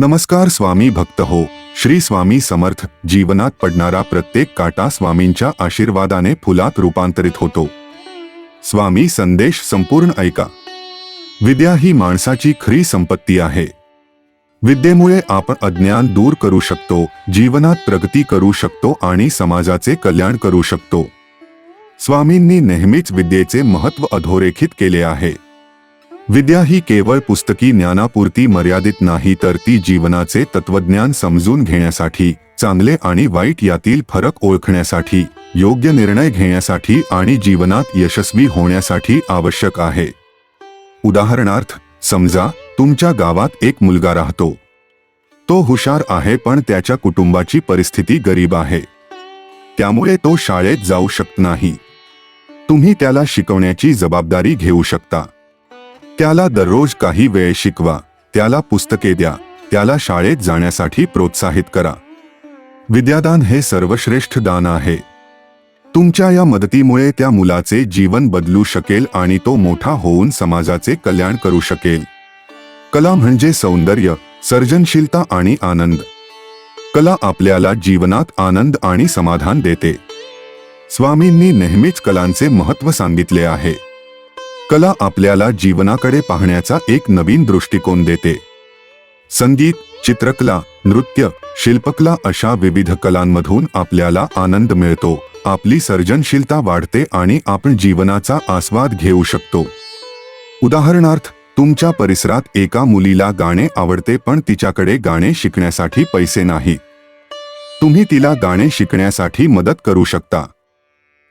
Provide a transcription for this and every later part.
नमस्कार स्वामी भक्त हो. श्री स्वामी समर्थ जीवनात पडणारा प्रत्येक काटा स्वामींच्या आशीर्वादाने फुलात रूपांतरित होतो. स्वामी संदेश संपूर्ण ऐका. विद्या ही माणसाची खरी संपत्ती आहे. विद्येमुळे आपण अज्ञान दूर करू शकतो जीवनात प्रगती करू शकतो आणि समाजाचे कल्याण करू शकतो. स्वामींनी नेहमीच विद्येचे महत्त्व अधोरेखित केले आहे. विद्या ही केवळ पुस्तकी ज्ञानापुरती मर्यादित नाही तर ती जीवनाचे तत्वज्ञान समजून घेण्यासाठी चांगले आणि वाईट यातील फरक ओळखण्यासाठी योग्य निर्णय घेण्यासाठी आणि जीवनात यशस्वी होण्यासाठी आवश्यक आहे. उदाहरणार्थ समजा तुमच्या गावात एक मुलगा राहतो. तो हुशार आहे पण त्याच्या कुटुंबाची परिस्थिती गरीब आहे. त्यामुळे तो शाळेत जाऊ शकत नाही. तुम्ही त्याला शिकवण्याची जबाबदारी घेऊ शकता. त्याला दररोज काही वेळ शिकवा त्याला पुस्तके द्या त्याला शाळेत जाण्यासाठी प्रोत्साहित करा. विद्यादान हे सर्वश्रेष्ठ दान आहे. तुमच्या या मदतीमुळे त्या मुलाचे जीवन बदलू शकेल आणि तो मोठा होऊन समाजाचे कल्याण करू शकेल. कला म्हणजे सौंदर्य सर्जनशीलता आणि आनंद. कला आपल्याला जीवनात आनंद आणि समाधान देते. स्वामींनी नेहमीच कलांचे महत्त्व सांगितले आहे. कला आपल्याला जीवनाकडे पाहण्याचा एक नवीन दृष्टिकोन देते. संगीत चित्रकला नृत्य शिल्पकला अशा विविध कलांमधून आपल्याला आनंद मिळतो आपली सर्जनशीलता वाढते आणि आपण जीवनाचा आस्वाद घेऊ शकतो. उदाहरणार्थ तुमच्या परिसरात एका मुलीला गाणे आवडते पण तिच्याकडे गाणे शिकण्यासाठी पैसे नाही. तुम्ही तिला गाणे शिकण्यासाठी मदत करू शकता.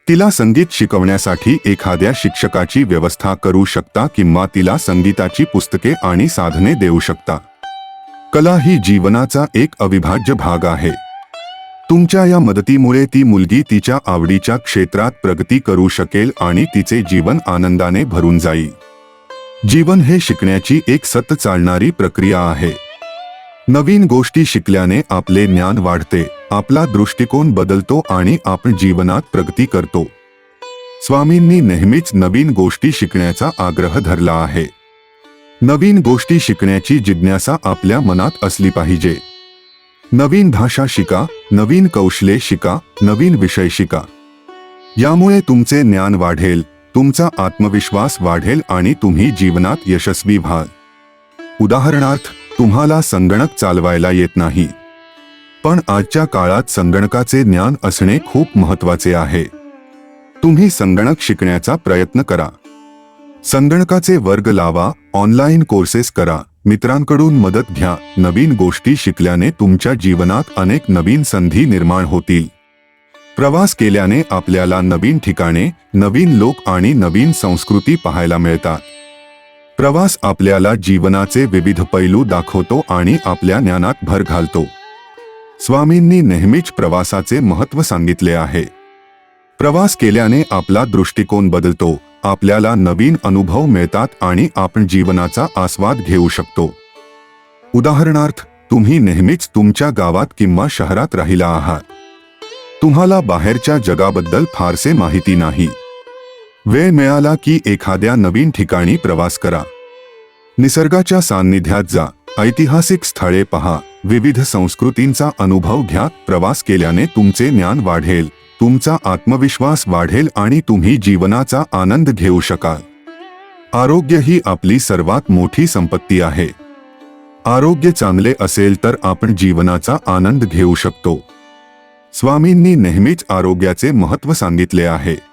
तिला संगीत शिकवण्यासाठी एखाद्या शिक्षकाची व्यवस्था करू शकता किंवा तिला संगीताची पुस्तके आणि साधने देऊ शकता. कला ही जीवनाचा एक अविभाज्य भाग आहे. तुमच्या या मदतीमुळे ती मुलगी तिच्या आवडीच्या क्षेत्रात प्रगती करू शकेल आणि तिचे जीवन आनंदाने भरून जाईल. जीवन हे शिकण्याची एक सत चालणारी प्रक्रिया आहे. नवीन गोष्टी शिकल्याने आपले ज्ञान वाढते आपला दृष्टिकोन बदलतो आणि आपण जीवनात प्रगती करतो. स्वामींनी नेहमीच नवीन गोष्टी शिकण्याचा आग्रह धरला आहे. नवीन गोष्टी शिकण्याची जिज्ञासा आपल्या मनात असली पाहिजे. नवीन भाषा शिका नवीन कौशले शिका नवीन विषय शिका. यामुळे तुमचे ज्ञान वाढेल तुमचा आत्मविश्वास वाढेल आणि तुम्ही जीवनात यशस्वी व्हाल. उदाहरणार्थ तुम्हाला संगणक चालवायला येत नाही. पण आजच्या काळात संगणकाचे ज्ञान असणे खूप महत्त्वाचे आहे. तुम्ही संगणक शिकण्याचा प्रयत्न करा. संगणकाचे वर्ग लावा ऑनलाईन कोर्सेस करा मित्रांकडून मदत घ्या नवीन गोष्टी शिकल्याने तुमच्या जीवनात अनेक नवीन संधी निर्माण होतील. प्रवास केल्याने आपल्याला नवीन ठिकाणे नवीन लोक आणि नवीन संस्कृती पाहायला मिळतात. प्रवास आपल्याला जीवनाचे विविध पैलू दाखवतो आणि आपल्या ज्ञानात भर घालतो. स्वामींनी नेहमीच प्रवासाचे महत्त्व सांगितले आहे. प्रवास केल्याने आपला दृष्टिकोन बदलतो आपल्याला नवीन अनुभव मिळतात आणि आपण जीवनाचा आस्वाद घेऊ शकतो. उदाहरणार्थ तुम्ही नेहमीच तुमच्या गावात किंवा शहरात राहिला आहात. तुम्हाला बाहेरच्या जगाबद्दल फारसे माहिती नाही. वेळ मिळाला की एखाद्या नवीन ठिकाणी प्रवास करा. निसर्गाच्या सान्निध्यात जा. ऐतिहासिक स्थळे पहा. विविध संस्कृतींचा अनुभव घ्या. प्रवास केल्याने तुमचे ज्ञान वाढेल. तुमचा आत्मविश्वास वाढेल आणि तुम्ही जीवनाचा आनंद घेऊ शकाल. आरोग्य ही आपली सर्वात मोठी संपत्ती आहे. आरोग्य चांगले असेल तर आपण जीवनाचा आनंद घेऊ शकतो. स्वामींनी नेहमीच आरोग्याचे महत्त्व सांगितले आहे.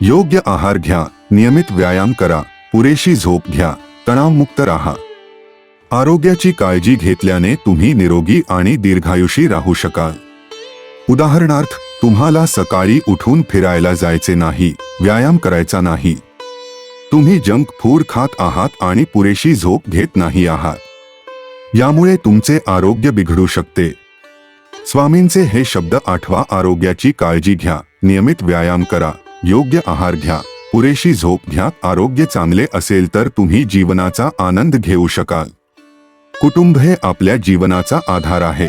योग्य आहार घ्या नियमित व्यायाम करा पुरेशी झोप घ्या तणावमुक्त राहा. आरोग्याची काळजी घेतल्याने तुम्ही निरोगी आणि दीर्घायुषी राहू शकाल. उदाहरणार्थ तुम्हाला सकाळी उठून फिरायला जायचे नाही व्यायाम करायचा नाही. तुम्ही जंक फूड खात आहात आणि पुरेशी झोप घेत नाही आहात. यामुळे तुमचे आरोग्य बिघडू शकते. स्वामींचे हे शब्द आठवा आरोग्याची काळजी घ्या नियमित व्यायाम करा. योग्य आहार घ्या. पुरेशी झोप घ्या. आरोग्य चांगले असेल तर तुम्ही जीवनाचा आनंद घेऊ शकाल. कुटुंब हे आपल्या जीवनाचा आधार आहे.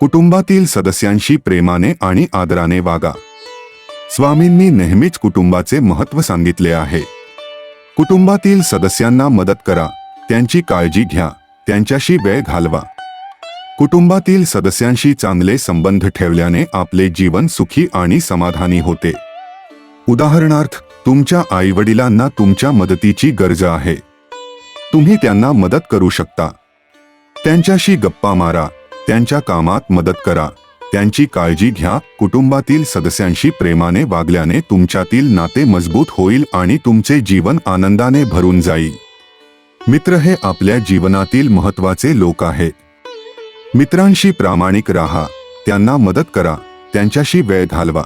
कुटुंबातील सदस्यांशी प्रेमाने आणि आदराने वागा. स्वामींनी नेहमीच कुटुंबाचे महत्त्व सांगितले आहे. कुटुंबातील सदस्यांना मदत करा. त्यांची काळजी घ्या. त्यांच्याशी वेळ घालवा. कुटुंबातील सदस्यांशी चांगले संबंध ठेवल्याने आपले जीवन सुखी आणि समाधानी होते. उदाहरणार्थ तुमच्या आईवडिलांना तुमच्या मदतीची गरज आहे. तुम्ही त्यांना मदत करू शकता. त्यांच्याशी गप्पा मारा त्यांच्या कामात मदत करा. त्यांची काळजी घ्या कुटुंबातील सदस्यांशी प्रेमाने वागल्याने तुमच्यातील नाते मजबूत होईल आणि तुमचे जीवन आनंदाने भरून जाईल. मित्र हे आपल्या जीवनातील महत्त्वाचे लोक आहेत. मित्रांशी प्रामाणिक राहा त्यांना मदत करा त्यांच्याशी वेळ घालवा.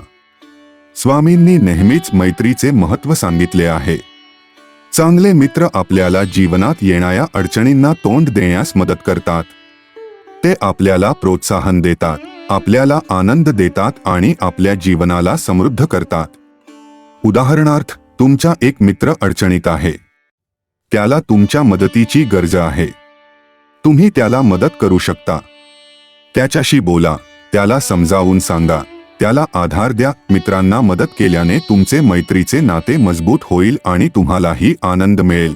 स्वामींनी नेहमीच मैत्रीचे महत्त्व सांगितले आहे. चांगले मित्र आपल्याला जीवनात येणाऱ्या अडचणींना तोंड देण्यास मदत करतात. ते आपल्याला प्रोत्साहन देतात आपल्याला आनंद देतात आणि आपल्या जीवनाला समृद्ध करतात. उदाहरणार्थ तुमचा एक मित्र अडचणीत आहे. त्याला तुमच्या मदतीची गरज आहे. तुम्ही त्याला मदत करू शकता. त्याच्याशी बोला त्याला समजावून सांगा. त्याला आधार द्या. मित्रांना मदत केल्याने तुमचे मैत्रीचे नाते मजबूत होईल आणि तुम्हालाही आनंद मिळेल.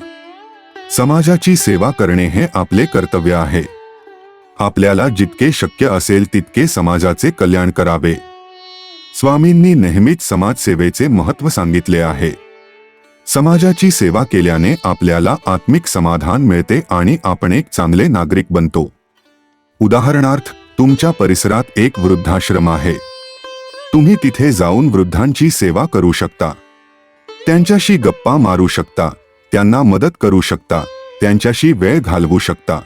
समाजाची सेवा करणे हे आपले कर्तव्य आहे. आपल्याला जितके शक्य असेल तितके समाजाचे कल्याण करावे. स्वामींनी नेहमीच समाजसेवेचे महत्त्व सांगितले आहे. समाजाची सेवा केल्याने आपल्याला आत्मिक समाधान मिळते आणि आपण एक चांगले नागरिक बनतो. उदाहरणार्थ तुमच्या परिसरात एक वृद्धाश्रम आहे. तुम्ही तिथे जाऊन वृद्धांची सेवा करू शकता. त्यांच्याशी गप्पा मारू शकता. त्यांना मदत करू शकता. त्यांच्याशी वेळ घालवू शकता.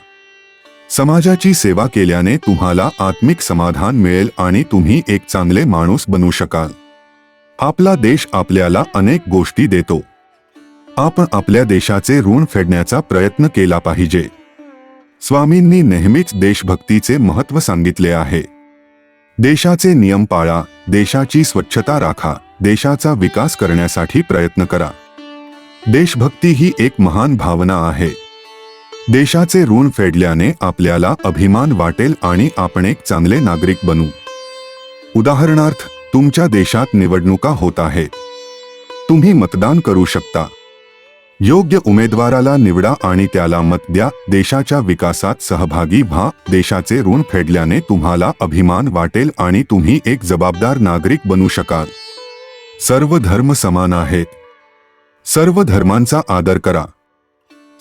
समाजाची सेवा केल्याने तुम्हाला आत्मिक समाधान मिळेल आणि तुम्ही एक चांगले माणूस बनू शकाल. आपला देश आपल्याला अनेक गोष्टी देतो. आपण आपल्या देशाचे ऋण फेडण्याचा प्रयत्न केला पाहिजे. स्वामींनी नेहमीच देशभक्तीचे महत्त्व सांगितले आहे. देशाचे नियम पाळा देशाची स्वच्छता राखा देशाचा विकास करण्यासाठी प्रयत्न करा. देशभक्ती ही एक महान भावना आहे. देशाचे ऋण फेडल्याने आपल्याला अभिमान वाटेल आणि आपण एक चांगले नागरिक बनू. उदाहरणार्थ तुमच्या देशात निवडणुका होत आहेत. तुम्ही मतदान करू शकता. योग्य उमेदवाराला निवडा आणि त्याला मत द्या. देशाच्या विकासात सहभागी व्हा. देशाचे ऋण फेडल्याने तुम्हाला अभिमान वाटेल आणि तुम्ही एक जबाबदार नागरिक बनू शकाल. सर्व धर्म समान आहेत. सर्व धर्मांचा आदर करा.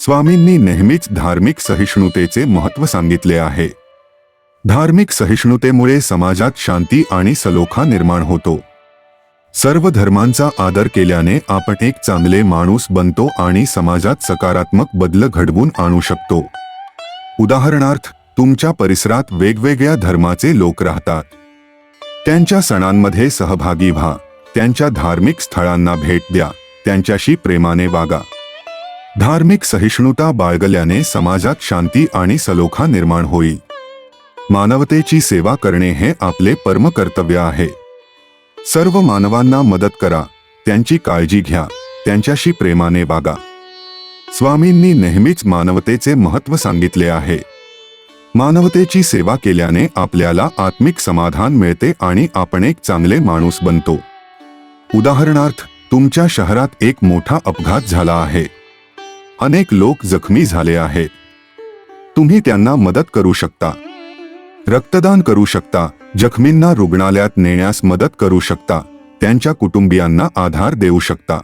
स्वामींनी नेहमीच धार्मिक सहिष्णुतेचे महत्त्व सांगितले आहे. धार्मिक सहिष्णुतेमुळे समाजात शांती आणि सलोखा निर्माण होतो. सर्व धर्मांचा आदर केल्याने आपण एक चांगले माणूस बनतो आणि समाजात सकारात्मक बदल घडवून आणू शकतो. उदाहरणार्थ तुमच्या परिसरात वेगवेगळ्या धर्माचे लोक राहतात. त्यांच्या सणांमध्ये सहभागी व्हा. त्यांच्या धार्मिक स्थळांना भेट द्या. त्यांच्याशी प्रेमाने वागा. धार्मिक सहिष्णुता बाळगल्याने समाजात शांती आणि सलोखा निर्माण होईल. मानवतेची सेवा करणे हे आपले परमकर्तव्य आहे. सर्व मानवांना मदत करा. त्यांची काळजी घ्या. त्यांच्याशी प्रेमाने वागा. स्वामींनी नेहमीच मानवतेचे महत्त्व सांगितले आहे. मानवतेची सेवा केल्याने आपल्याला आत्मिक समाधान मिळते आणि आपण एक चांगले माणूस बनतो. उदाहरणार्थ तुमच्या शहरात एक मोठा अपघात झाला आहे. अनेक लोक जखमी झाले आहेत. तुम्ही त्यांना मदत करू शकता. रक्तदान करू शकता. जखमींना रुग्णालयात नेण्यास मदत करू शकता त्यांच्या कुटुंबियांना आधार देऊ शकता.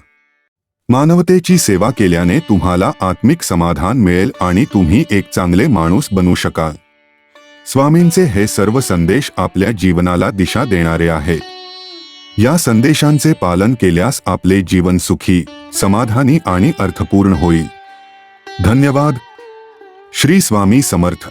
मानवतेची सेवा केल्याने तुम्हाला आत्मिक समाधान मिळेल आणि तुम्ही एक चांगले माणूस बनू शकाल. स्वामींचे हे सर्व संदेश आपल्या जीवनाला दिशा देणारे आहेत या संदेशांचे पालन केल्यास आपले जीवन सुखी समाधानी आणि अर्थपूर्ण होईल. धन्यवाद. श्री स्वामी समर्थ.